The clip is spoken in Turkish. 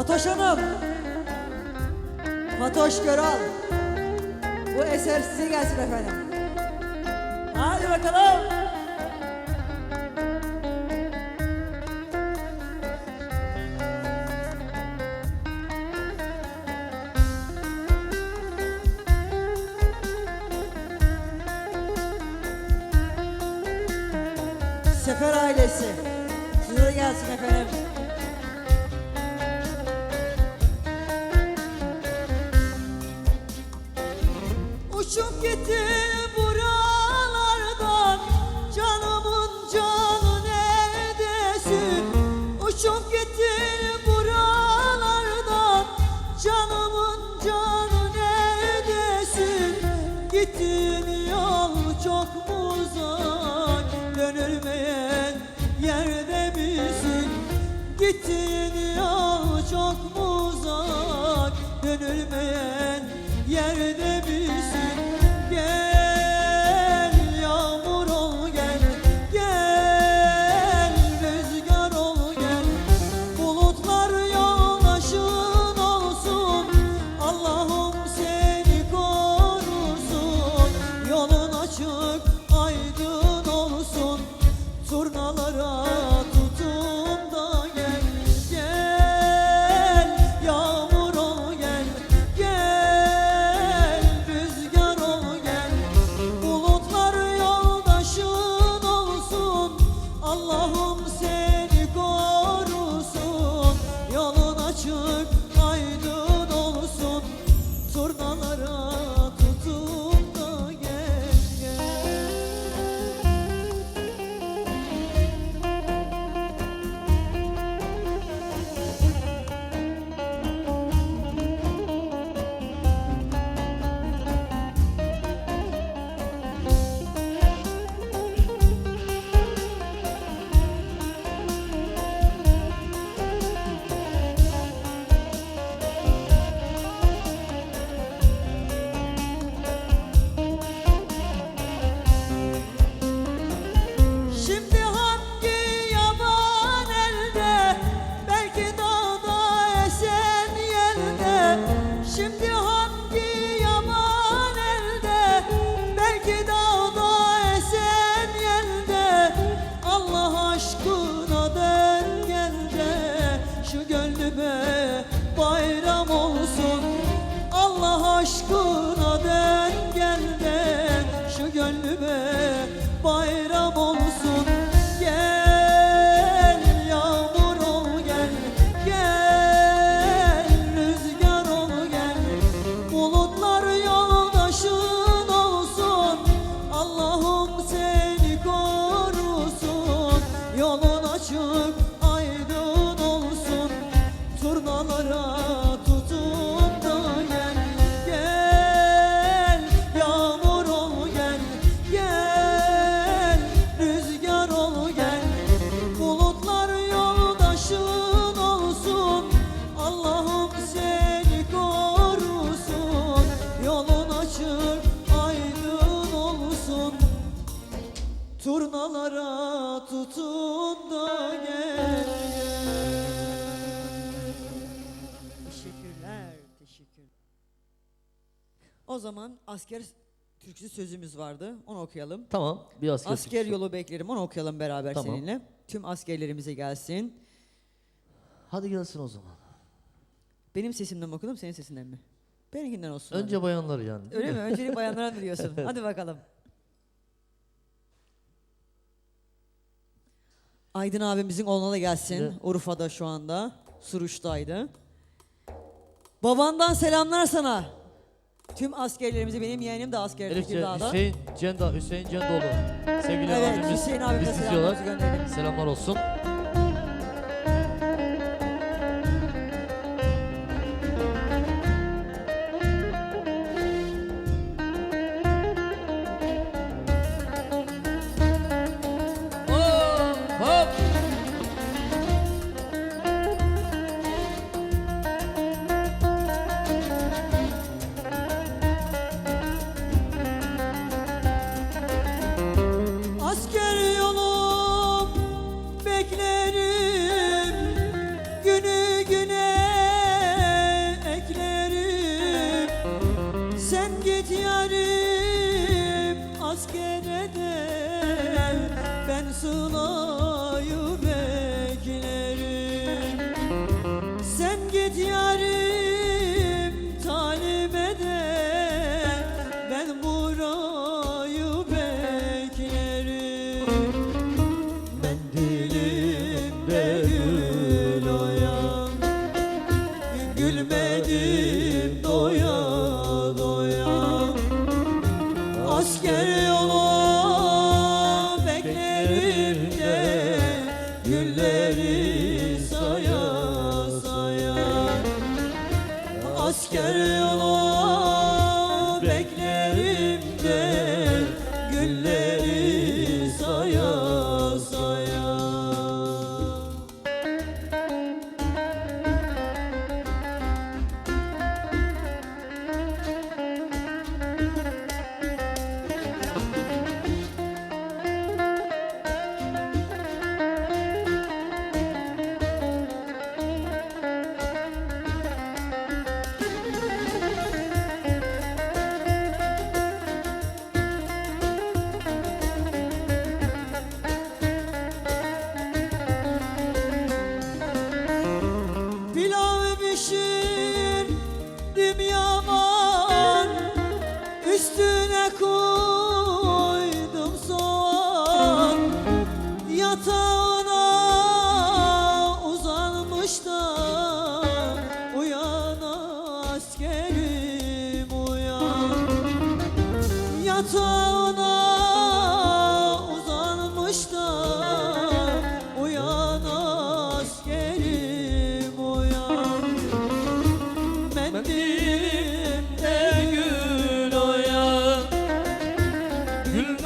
Fatoş Hanım. Fatoş Göral. Bu eser size gelsin efendim. Hadi bakalım. Sefer ailesi. Size gelsin efendim. Uçup gitti buralardan Canımın canı neredesin? Uçup gitti buralardan Canımın canı neredesin? Gittiğin yol çok uzak Dönülmeyen yerde misin? Gittiğin yol çok uzak Dönülmeyen O zaman asker türküsü sözümüz vardı. Onu okuyalım. Tamam. Bir asker. Asker türküsü. yolu beklerim. Onu okuyalım beraber Tamam. seninle. Tüm askerlerimize gelsin. Hadi gelsin o zaman. Benim sesimden mi okudum, senin sesinden mi? Benimkinden olsun. Önce bayanlar yani. değil Öyle mi? Öncelik bayanlara mı diyorsun? Hadi bakalım. Aydın abimizin oğluna da gelsin. De- Urfa'da şu anda. Suruç'taydı. Babandan selamlar sana. Tüm askerlerimize benim yeğenim de asker Elif Ce- Tekirdağ'da. Hüseyin Cenda, Hüseyin Cendoğlu. Sevgili Evet, abimiz Hüseyin abimize bizi izliyorlar. Selamlar olsun. Yerim Yeah.